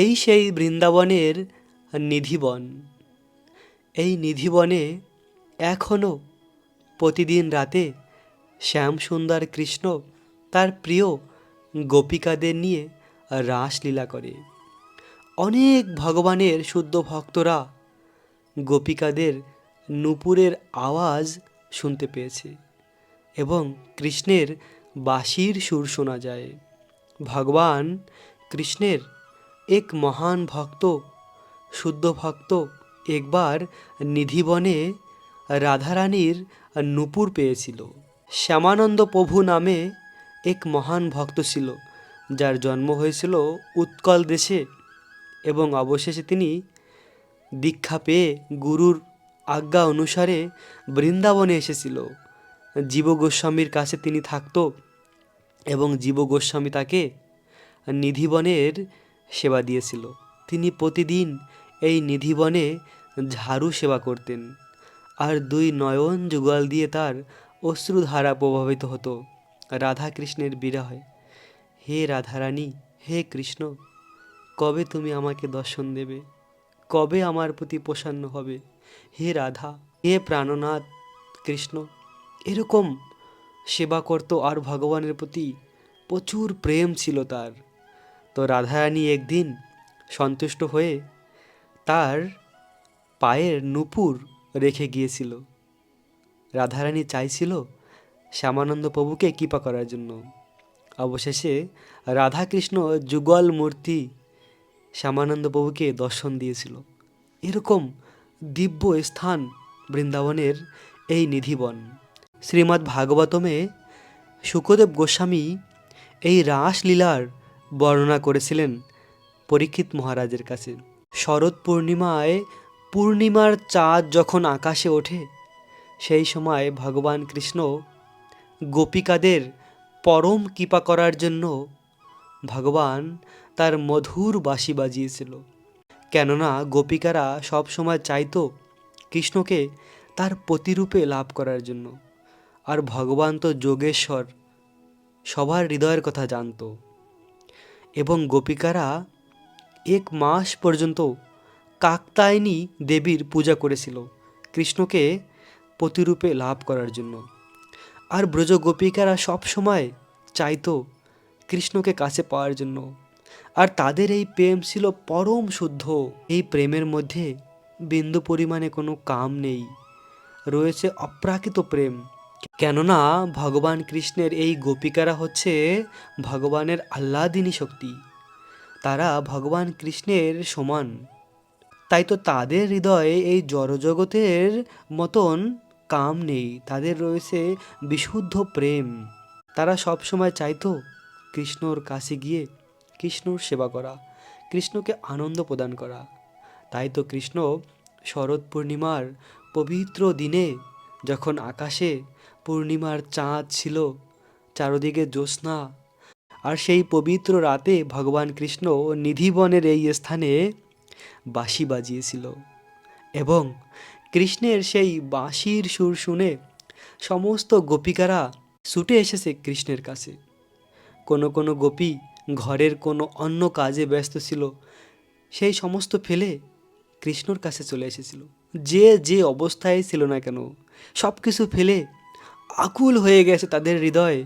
এই সেই বৃন্দাবনের নিধিবন। এই নিধিবনে এখনও প্রতিদিন রাতে শ্যামসুন্দর কৃষ্ণ তার প্রিয় গোপিকাদের নিয়ে রাসলীলা করে। অনেক ভগবানের শুদ্ধ ভক্তরা গোপিকাদের নুপুরের আওয়াজ শুনতে পেয়েছে এবং কৃষ্ণের বাঁশির সুর শোনা যায়। ভগবান কৃষ্ণের এক মহান ভক্ত, শুদ্ধ ভক্ত একবার নিধিবনে রাধারানীর নূপুর পেয়েছিল। শ্যামানন্দ প্রভু নামে এক মহান ভক্ত ছিল, যার জন্ম হয়েছিল উৎকল দেশে এবং অবশেষে তিনি দীক্ষা পেয়ে গুরুর আজ্ঞা অনুসারে বৃন্দাবনে এসেছিল। জীব গোস্বামীর কাছে তিনি থাকত এবং জীব গোস্বামী তাকে নিধিবনের সেবা দিয়েছিল। তিনি প্রতিদিন এই নিধিবনে ঝাড়ু সেবা করতেন। আর দুই নয়ন যুগল দিয়ে তার অশ্রুধারা প্রভাবিত হতো। রাধা কৃষ্ণের বিরহে, হে রাধারানী, হে কৃষ্ণ, কবে তুমি আমাকে দর্শন দেবে? কবে আমার প্রতি প্রসন্ন হবে? হে রাধা, হে প্রাণনাথ কৃষ্ণ, এরকম সেবা করতো আর ভগবানের প্রতি প্রচুর প্রেম ছিল তার। তো রাধারানী একদিন সন্তুষ্ট হয়ে তার পায়ের নুপুর রেখে গিয়েছিল। রাধারানী চাইছিল শ্যামানন্দ প্রভুকে কৃপা করার জন্য। অবশেষে রাধাকৃষ্ণ যুগল মূর্তি শ্যামানন্দ প্রভুকে দর্শন দিয়েছিল। এরকম দিব্য স্থান বৃন্দাবনের এই নিধিবন। শ্রীমদ্ ভাগবতমে সুখদেব গোস্বামী এই রাসলীলার বর্ণনা করেছিলেন পরীক্ষিত মহারাজের কাছে। শরৎ পূর্ণিমায় পূর্ণিমার চাঁদ যখন আকাশে ওঠে, সেই সময় ভগবান কৃষ্ণ গোপিকাদের পরম কৃপা করার জন্য ভগবান তার মধুর বাঁশি বাজিয়েছিল। কেননা গোপিকারা সব সময় চাইতো কৃষ্ণকে তার প্রতিরূপে লাভ করার জন্য। আর ভগবান তো যোগেশ্বর, সবার হৃদয়ের কথা জানতো। এবং গোপিকারা এক মাস পর্যন্ত কাকতায়নী দেবীর পূজা করেছিল কৃষ্ণকে প্রতিরূপে লাভ করার জন্য। আর ব্রজ গোপিকারা সব সময় চাইতো কৃষ্ণকে কাছে পাওয়ার জন্য। আর তাদের এই প্রেম ছিল পরম শুদ্ধ। এই প্রেমের মধ্যে বিন্দু পরিমাণে কোনো কাম নেই। রয়েছে অপ্রাকৃত প্রেম। কেননা ভগবান কৃষ্ণের এই গোপিকারা হচ্ছে ভগবানের আহ্লাদিনী শক্তি। তারা ভগবান কৃষ্ণের সমান। তাই তো তাদের হৃদয়ে এই জড়জগতের মতন কাম নেই। তাদের রয়েছে বিশুদ্ধ প্রেম। তারা সব সময় চাইতো কৃষ্ণর কাছে গিয়ে কৃষ্ণর সেবা করা, কৃষ্ণকে আনন্দ প্রদান করা। তাই তো কৃষ্ণ শরৎ পূর্ণিমার পবিত্র দিনে যখন আকাশে পূর্ণিমার চাঁদ ছিল, চারদিকে জ্যোৎস্না, আর সেই পবিত্র রাতে ভগবান কৃষ্ণ নিধিবনের এই স্থানে বাঁশি বাজিয়েছিল। এবং কৃষ্ণের সেই বাঁশির সুর শুনে সমস্ত গোপিকারা ছুটে এসেছে কৃষ্ণের কাছে। কোনো কোনো গোপী ঘরের কোনো অন্য কাজে ব্যস্ত ছিল, সেই সমস্ত ফেলে কৃষ্ণর কাছে চলে এসেছিল। যে যে অবস্থায় ছিল না কেন সব কিছু ফেলে আকুল হয়ে গেছে তাদের হৃদয়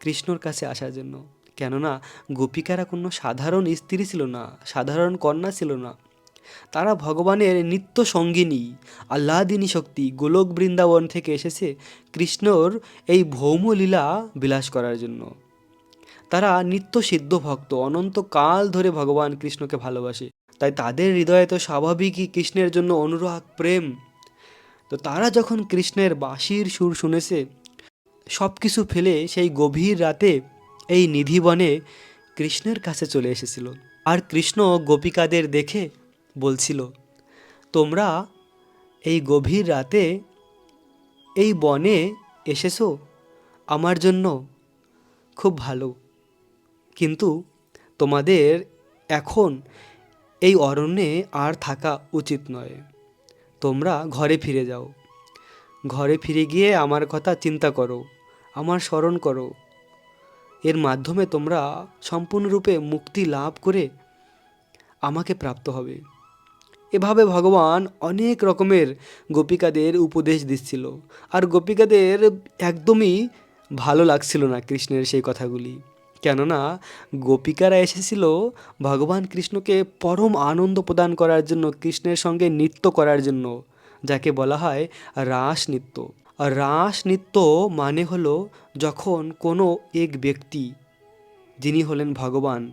কৃষ্ণর কাছে আসার জন্য। কেননা গোপিকারা কোনো সাধারণ স্ত্রী ছিল না, সাধারণ কন্যা ছিল না। তারা ভগবানের নিত্য সঙ্গিনী, আহ্লাদিনী শক্তি, গোলক বৃন্দাবন থেকে এসেছে কৃষ্ণর এই ভৌমলীলা বিলাস করার জন্য। তারা নিত্য সিদ্ধ ভক্ত অনন্তকাল ধরে ভগবান কৃষ্ণকে ভালোবাসে। তাই তাদের হৃদয়ে তো স্বাভাবিকই কৃষ্ণের জন্য অনুরাগ, প্রেম। তো তারা যখন কৃষ্ণের বাঁশির সুর শুনেছে সব কিছু ফেলে সেই গভীর রাতে এই নিধিবনে কৃষ্ণের কাছে চলে এসেছিল। আর কৃষ্ণ গোপিকাদের দেখে বলছিল, তোমরা এই গভীর রাতে এই বনে এসেছ? আমার জন্য খুব ভালো। কিন্তু তোমাদের এখন এই অরণ্যে আর থাকা উচিত নয়। তোমরা ঘরে ফিরে যাও। ঘরে ফিরে গিয়ে আমার কথা চিন্তা করো। আমার স্মরণ করো। এর মাধ্যমে তোমরা সম্পূর্ণরূপে মুক্তি লাভ করে আমাকে প্রাপ্ত হবে। এভাবে ভগবান অনেক রকমের গোপিকাদের উপদেশ দিচ্ছিল। আর গোপিকাদের একদমই ভালো লাগছিল না কৃষ্ণের সেই কথাগুলি। কেননা গোপিকারা এসেছিল ভগবান কৃষ্ণকে পরম আনন্দ প্রদান করার জন্য, কৃষ্ণের সঙ্গে নৃত্য করার জন্য, যাকে বলা হয় রাস নৃত্য রাস নৃত্য মানে হলো যখন কোনো এক ব্যক্তি, যিনি হলেন ভগবান,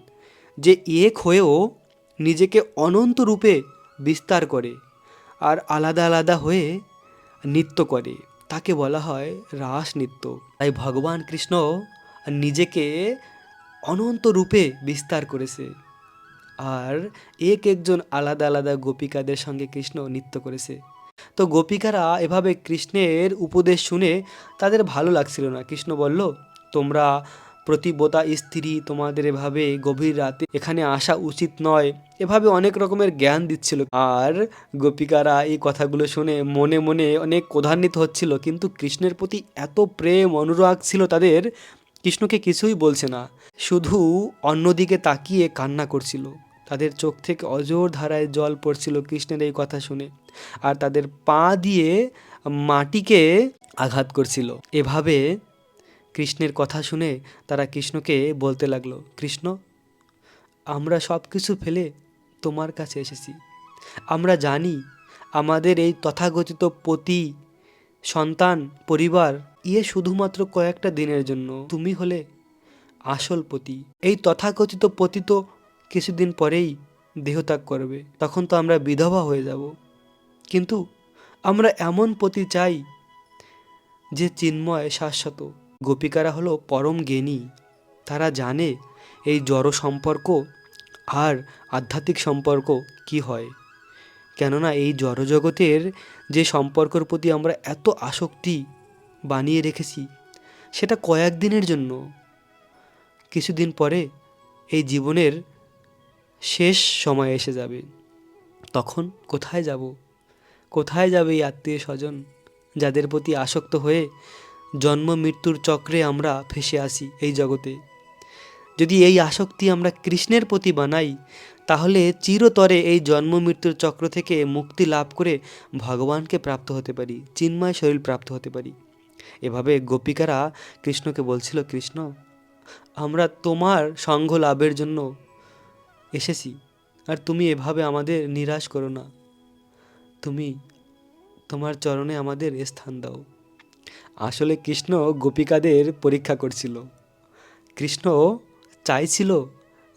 যে এক হয়েও নিজেকে অনন্ত রূপে বিস্তার করে আর আলাদা আলাদা হয়ে নৃত্য করে। তাকে বলা হয় রাস নৃত্য তাই ভগবান কৃষ্ণ নিজেকে অনন্ত রূপে বিস্তার করেছে আর এক একজন আলাদা আলাদা গোপিকাদের সঙ্গে কৃষ্ণ নৃত্য করেছে। তো গোপিকারা এভাবে কৃষ্ণের উপদেশ শুনে তাদের ভালো লাগছিল না। কৃষ্ণ বলল, তোমরা প্রতিব্রতা স্ত্রী, তোমাদের এভাবে গভীর রাতে এখানে আসা উচিত নয়। এভাবে অনেক রকমের জ্ঞান দিচ্ছিল। আর গোপিকারা এই কথাগুলো শুনে মনে মনে অনেক ক্রধান্বিত হচ্ছিল। কিন্তু কৃষ্ণের প্রতি এত প্রেম, অনুরাগ ছিল তাদের, কৃষ্ণকে কিছুই বলছে না। শুধু অন্যদিকে তাকিয়ে কান্না করছিল। তাদের চোখ থেকে অজোর ধারায় জল পড়ছিল কৃষ্ণের এই কথা শুনে। আর তাদের পা দিয়ে মাটিকে আঘাত করছিল। এভাবে কৃষ্ণের কথা শুনে তারা কৃষ্ণকে বলতে লাগল, কৃষ্ণ, আমরা সব কিছু ফেলে তোমার কাছে এসেছি। আমরা জানি আমাদের এই তথাকথিত পতি, সন্তান, পরিবার ইয়ে শুধুমাত্র কয়েকটা দিনের জন্য। তুমি হলে আসল পতি। এই তথাকথিত পতি তো কিছুদিন পরেই দেহত্যাগ করবে, তখন তো আমরা বিধবা হয়ে যাব। কিন্তু আমরা এমন পতি চাই যে চিন্ময় শাশ্বত। গোপিকারা হলো পরম জ্ঞানী। তারা জানে এই জড় সম্পর্ক আর আধ্যাত্মিক সম্পর্ক কি হয়। কেননা এই জড়জগতের যে সম্পর্কর প্রতি আমরা এত আসক্তি বানিয়ে রেখেছি, সেটা কয়েকদিনের জন্য। কিছুদিন পরে এই জীবনের শেষ সময় এসে যাবে। তখন কোথায় যাব? কোথায় যাবে এই আত্মীয় স্বজন যাদের প্রতি আসক্ত হয়ে জন্ম মৃত্যুর চক্রে আমরা ফেসে আসি এই জগতে? যদি এই আসক্তি আমরা কৃষ্ণের প্রতি বানাই, তাহলে চিরতরে এই জন্ম মৃত্যুর চক্র থেকে মুক্তি লাভ করে ভগবানকে প্রাপ্ত হতে পারি, চিন্ময় শরীর প্রাপ্ত হতে পারি। এভাবে গোপিকারা কৃষ্ণকে বলছিল, কৃষ্ণ, আমরা তোমার সঙ্গ লাভের জন্য এসেছি, আর তুমি এভাবে আমাদের নিরাশ করো না। তুমি তোমার চরণে আমাদের স্থান দাও। আসলে কৃষ্ণ গোপিকাদের পরীক্ষা করছিল। কৃষ্ণ চাইছিল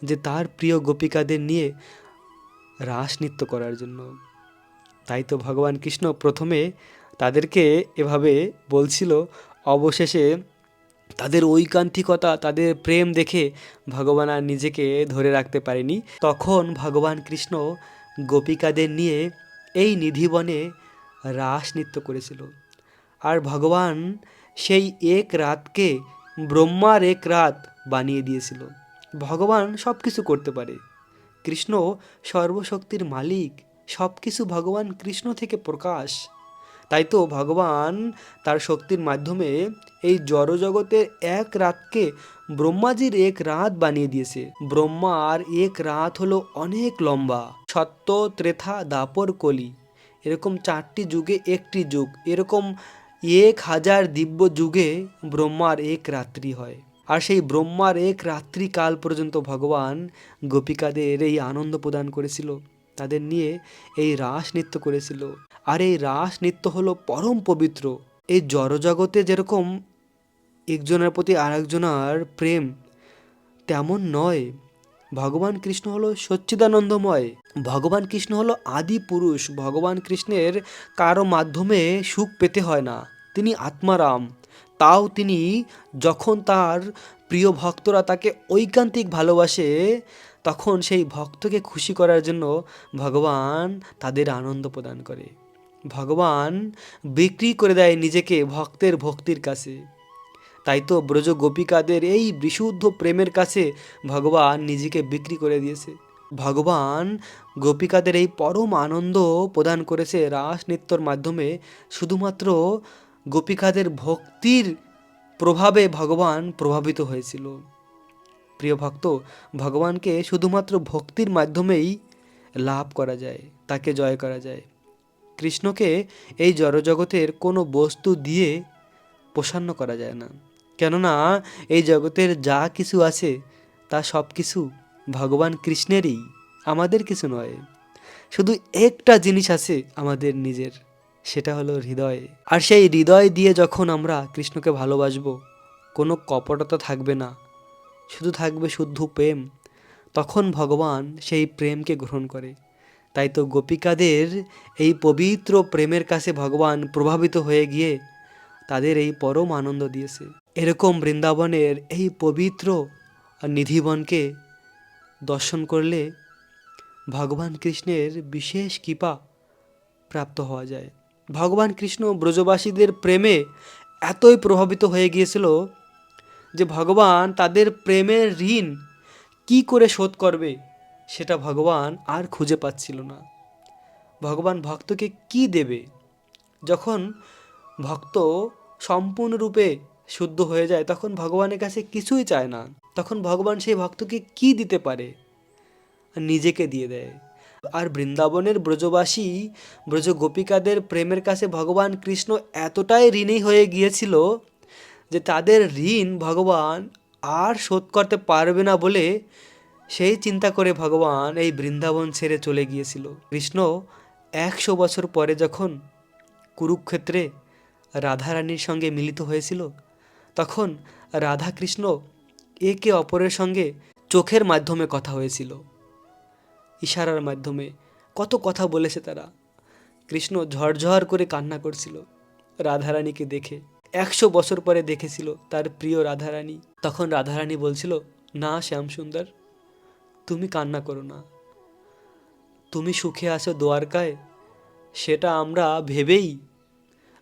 যে তার প্রিয় গোপিকাদের নিয়ে রাস নৃত্য করার জন্য। তাই তো ভগবান কৃষ্ণ প্রথমে তাদেরকে এভাবে বলছিল, অবশেষে তাদের ঐকান্তিকতা, তাদের প্রেম দেখে ভগবান আর নিজেকে ধরে রাখতে পারেনি। তখন ভগবান কৃষ্ণ গোপিকাদের নিয়ে এই নিধিবনে রাস নৃত্য করেছিল। আর ভগবান সেই এক রাতকে ব্রহ্মার এক রাত বানিয়ে দিয়েছিল। ভগবান সব কিছু করতে পারে। কৃষ্ণ সর্বশক্তির মালিক। সব কিছু ভগবান কৃষ্ণ থেকে প্রকাশ। তাই তো ভগবান তার শক্তির মাধ্যমে এই জড়জগতের এক রাতকে ব্রহ্মাজির এক রাত বানিয়ে দিয়েছে। ব্রহ্মার এক রাত হলো অনেক লম্বা। সত্য, ত্রেথা, দাপর কলি। এরকম চারটি যুগে একটি যুগ। এরকম এক হাজার দিব্য যুগে ব্রহ্মার এক রাত্রি হয়। আর সেই ব্রহ্মার এক রাত্রি কাল পর্যন্ত ভগবান গোপিকাদের এই আনন্দ প্রদান করেছিল। তাদের নিয়ে এই রাস নৃত্য করেছিল। আর এই রাস নৃত্য হলো পরম পবিত্র। এই জড়জগতে যেরকম একজনের প্রতি আরেকজনের প্রেম, তেমন নয়। ভগবান কৃষ্ণ হলো সচ্চিদানন্দময়। ভগবান কৃষ্ণ হলো আদি পুরুষ। ভগবান কৃষ্ণের কারও মাধ্যমে সুখ পেতে হয় না। তিনি আত্মারাম। তাও তিনি যখন তার প্রিয় ভক্তরা তাকে ঐকান্তিক ভালোবাসে, তখন সেই ভক্তকে খুশি করার জন্য ভগবান তাদের আনন্দ প্রদান করে। ভগবান বিক্রি করে দেয় নিজেকে ভক্তের ভক্তির কাছে। তাই তো ব্রজ গোপিকাদের এই বিশুদ্ধ প্রেমের কাছে ভগবান নিজেকে বিক্রি করে দিয়েছে। ভগবান গোপিকাদের এই পরম আনন্দ প্রদান করেছে রাস নৃত্যর মাধ্যমে। শুধুমাত্র গোপিকাদের ভক্তির প্রভাবে ভগবান প্রভাবিত হয়েছিল। প্রিয় ভক্ত, ভগবানকে শুধুমাত্র ভক্তির মাধ্যমেই লাভ করা যায়, তাকে জয় করা যায়। কৃষ্ণকে এই জড়জগতের কোনো বস্তু দিয়ে প্রসন্ন করা যায় না। কেননা এই জগতের যা কিছু আছে, তা সব কিছু ভগবান কৃষ্ণেরই, আমাদের কিছু নয়। শুধু একটা জিনিস আছে আমাদের নিজের, সেটা হলো হৃদয়। আর সেই হৃদয় দিয়ে যখন আমরা কৃষ্ণকে ভালোবাসবো, কোনো কপটতা থাকবে না। শুধু থাকবে শুদ্ধ প্রেম। তখন ভগবান সেই প্রেমকে গ্রহণ করে। তাই তো গোপিকাদের এই পবিত্র প্রেমের কাছে ভগবান প্রভাবিত হয়ে গিয়ে তাদের এই পরম আনন্দ দিয়েছে। এরকম বৃন্দাবনের এই পবিত্র নিধিবনকে দর্শন করলে ভগবান কৃষ্ণের বিশেষ কৃপা প্রাপ্ত হওয়া যায়। ভগবান কৃষ্ণ ব্রজবাসীদের প্রেমে এতই প্রভাবিত হয়ে গিয়েছিল যে ভগবান তাদের প্রেমের ঋণ কি করে শোধ করবে? সেটা ভগবান আর খুঁজে পাচ্ছিল না। ভগবান ভক্তকে কি দেবে? যখন ভক্ত সম্পূর্ণরূপে শুদ্ধ হয়ে যায়, তখন ভগবানের কাছে কিছুই চায় না। তখন ভগবান সেই ভক্তকে কি দিতে পারে? নিজেকে দিয়ে দেয়। আর বৃন্দাবনের ব্রজবাসী ব্রজ গোপিকাদের প্রেমের কাছে ভগবান কৃষ্ণ এতটাই ঋণী হয়ে গিয়েছিল যে তাদের ঋণ ভগবান আর শোধ করতে পারবে না বলে সেই চিন্তা করে ভগবান এই বৃন্দাবন ছেড়ে চলে গিয়েছিল। কৃষ্ণ একশো বছর পরে যখন কুরুক্ষেত্রে রাধারানীর সঙ্গে মিলিত হয়েছিল, তখন রাধা কৃষ্ণ একে অপরের সঙ্গে চোখের মাধ্যমে কথা হয়েছিল, ইশারার মাধ্যমে। কত কথা বলেছে তারা। কৃষ্ণ ঝরঝর করে কান্না করছিল রাধারানীকে দেখে। একশো বছর পরে দেখেছিল তার প্রিয় রাধারানী। তখন রাধারানী বলছিল, না শ্যাম সুন্দর তুমি কান্না করো না। তুমি সুখে আছো দ্বারকায়, সেটা আমরা ভেবেই,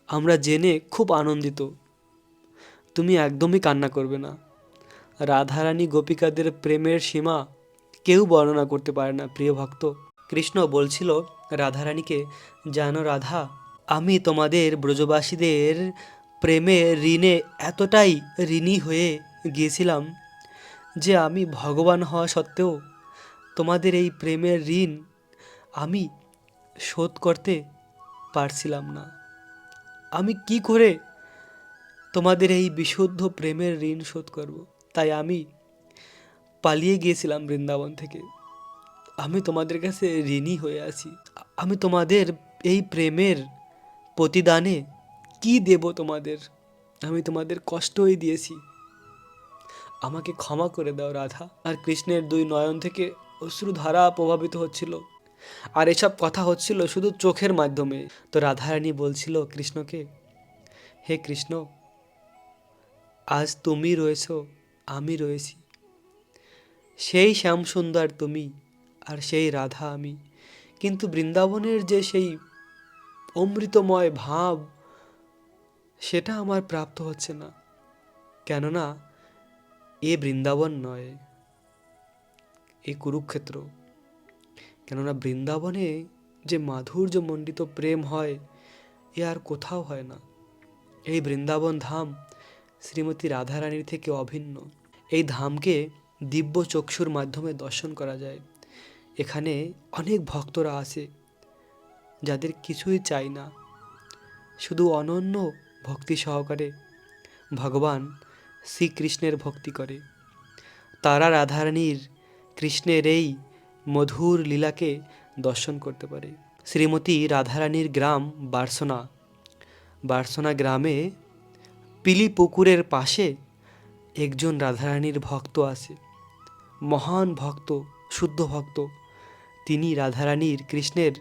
আমরা জেনে খুব আনন্দিত। তুমি একদমই কান্না করবে না। রাধারানী গোপিকাদের প্রেমের সীমা কেউ বর্ণনা করতে পারে না, প্রিয় ভক্ত। কৃষ্ণ বলছিল, রাধারানীকে জানো রাধা, আমি তোমাদের ব্রজবাসীদের প্রেমে ঋণে এতটাই ঋণী হয়ে গিয়েছিলাম যে আমি ভগবান হওয়া সত্ত্বেও তোমাদের এই প্রেমের ঋণ আমি শোধ করতে পারছিলাম না। আমি কি করে তোমাদের এই বিশুদ্ধ প্রেমের ঋণ শোধ করব? তাই আমি পালিয়ে গিয়েছিলাম বৃন্দাবন থেকে। আমি তোমাদের কাছে ঋণী হয়ে আছি। আমি তোমাদের এই প্রেমের প্রতিদানে কি দেব তোমাদের? আমি তোমাদের কষ্টই দিয়েছি। আমাকে ক্ষমা করে দাও রাধা। আর কৃষ্ণের দুই নয়ন থেকে অশ্রুধারা প্রভাবিত হচ্ছিল। আর এসব কথা হচ্ছিল শুধু চোখের মাধ্যমে। তো রাধারানী বলছিল, কৃষ্ণকে, হে কৃষ্ণ, আজ তুমি রয়েছো, আমি রয়েছি। সেই শ্যামসুন্দর তুমি আর সেই রাধা আমি। কিন্তু বৃন্দাবনের যে সেই অমৃতময় ভাব, সেটা আমার প্রাপ্ত হচ্ছে না। কেননা, এ বৃন্দাবন নয়। এ কুরুক্ষেত্র। কেননা বৃন্দাবনে যে মাধুর্যমণ্ডিত প্রেম হয়, এ আর কোথাও হয় না। এই বৃন্দাবন ধাম শ্রীমতী রাধারানীর থেকে অভিন্ন। এই ধামকে দিব্য চক্ষুর মাধ্যমে দর্শন করা যায়। এখানে অনেক ভক্তরা আসে, যাদের কিছুই চাই না। শুধু অনন্য ভক্তি সহকারে ভগবান শ্রীকৃষ্ণের ভক্তি করে। তারা রাধারানীর কৃষ্ণের এই মধুর লীলাকে দর্শন করতে পারে। শ্রীমতী রাধারানীর গ্রাম বার্সনা। বার্সনা গ্রামে পিলি পুকুরের পাশে একজন রাধারানীর ভক্ত আছে। মহান ভক্ত, শুদ্ধ ভক্ত। তিনি রাধারানীর কৃষ্ণের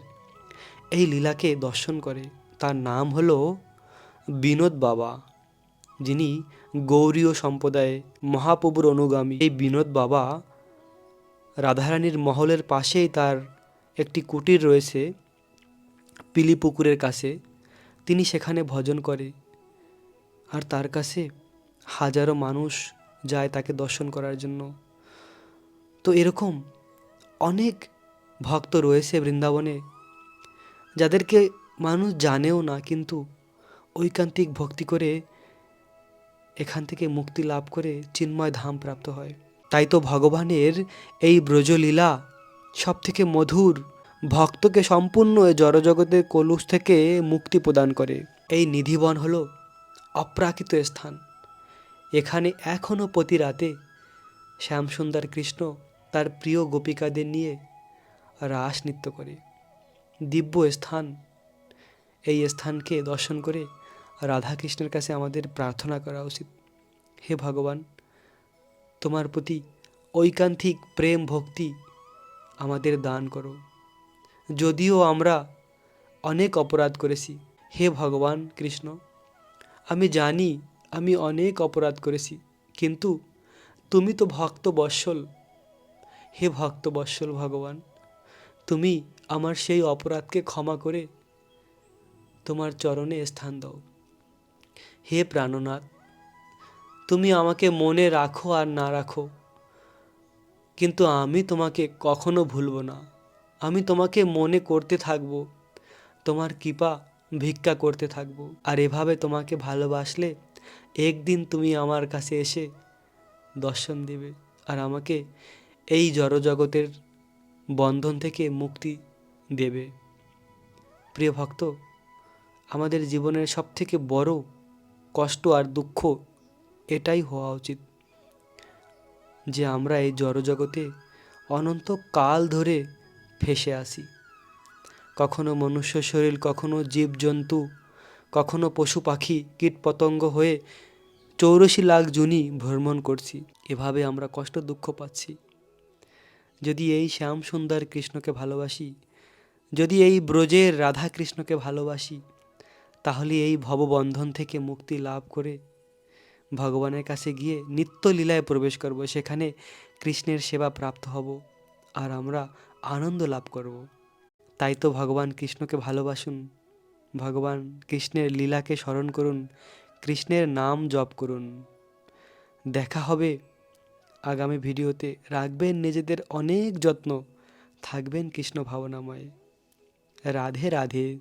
এই লীলাকে দর্শন করে। তার নাম হলো বিনোদ বাবা। যিনি গৌরীয় সম্প্রদায়ে মহাপ্রভুর অনুগামী। এই বিনোদ বাবা রাধারানীর মহলের পাশেই তার একটি কুটির রয়েছে, পিলি পুকুরের কাছে। তিনি সেখানে ভজন করে। আর তার কাছে হাজারো মানুষ যায় তাকে দর্শন করার জন্য। তো এরকম অনেক ভক্ত রয়েছে বৃন্দাবনে, যাদেরকে মানুষ জানেও না, কিন্তু ঐকান্তিক ভক্তি করে এখান থেকে মুক্তি লাভ করে চিন্ময় ধাম প্রাপ্ত হয়। তাই তো ভগবানের এই ব্রজলীলা সব থেকে মধুর। ভক্তকে সম্পূর্ণ জড়জগতের কলুষ থেকে মুক্তি প্রদান করে। এই নিধিবন হল অপ্রাকৃত স্থান। এখানে এখনও প্রতি রাতে শ্যামসুন্দর কৃষ্ণ তার প্রিয় গোপিকাদের নিয়ে রাস নৃত্য করে। দিব্য স্থান। এই স্থানকে দর্শন করে রাধাকৃষ্ণের কাছে আমাদের প্রার্থনা করা উচিত। হে ভগবান তোমার প্রতি ঐকান্তিক প্রেম ভক্তি আমাদের দান করো। যদিও আমরা অনেক অপরাধ করেছি, হে ভগবান কৃষ্ণ, আমি জানি আমি অনেক অপরাধ করেছি, কিন্তু তুমি তো ভক্ত বৎসল। হে ভক্ত বৎসল ভগবান, তুমি আমার সেই অপরাধকে ক্ষমা করে তোমার চরণে স্থান দাও। হে প্রাণনাথ তুমি আমাকে মনে রাখো আর না রাখো। কিন্তু আমি তোমাকে কখনো ভুলবো না। আমি তোমাকে মনে করতে থাকব, তোমার কৃপা ভিক্ষা করতে থাকব। আর এভাবে তোমাকে ভালোবাসলে একদিন তুমি আমার কাছে এসে দর্শন দেবে আর আমাকে এই জড়জগতের বন্ধন থেকে মুক্তি দেবে। প্রিয় ভক্ত, আমাদের জীবনের সবথেকে বড় কষ্ট আর দুঃখ এটাই হওয়া উচিত যে আমরা এই জড়জগতে অনন্ত কাল ধরে ফেসে আসি কখনো মনুষ্য শরীর, কখনো জীবজন্তু, কখনো পশু পাখি, কীটপতঙ্গ হয়ে চৌরাশি লাখ জুনি ভ্রমণ করছি, এভাবে আমরা কষ্ট দুঃখ পাচ্ছি। যদি এই শ্যাম সুন্দর কৃষ্ণকে ভালোবাসি, যদি এই ব্রজের রাধা কৃষ্ণকে ভালোবাসি, তাহলে এই ভববন্ধন থেকে মুক্তি লাভ করে ভগবানের কাছে গিয়ে নিত্য লীলায় প্রবেশ করব, সেখানে কৃষ্ণের সেবা প্রাপ্ত হব আর আমরা আনন্দ লাভ করব। তাই তো ভগবান কৃষ্ণকে ভালোবাসুন, ভগবান কৃষ্ণের লীলাকে স্মরণ করুন, কৃষ্ণের নাম জপ করুন। দেখা হবে আগামী ভিডিওতে। রাখবেন নিজেদের অনেক যত্ন, থাকবেন কৃষ্ণ ভাবনাময়। রাধে রাধে।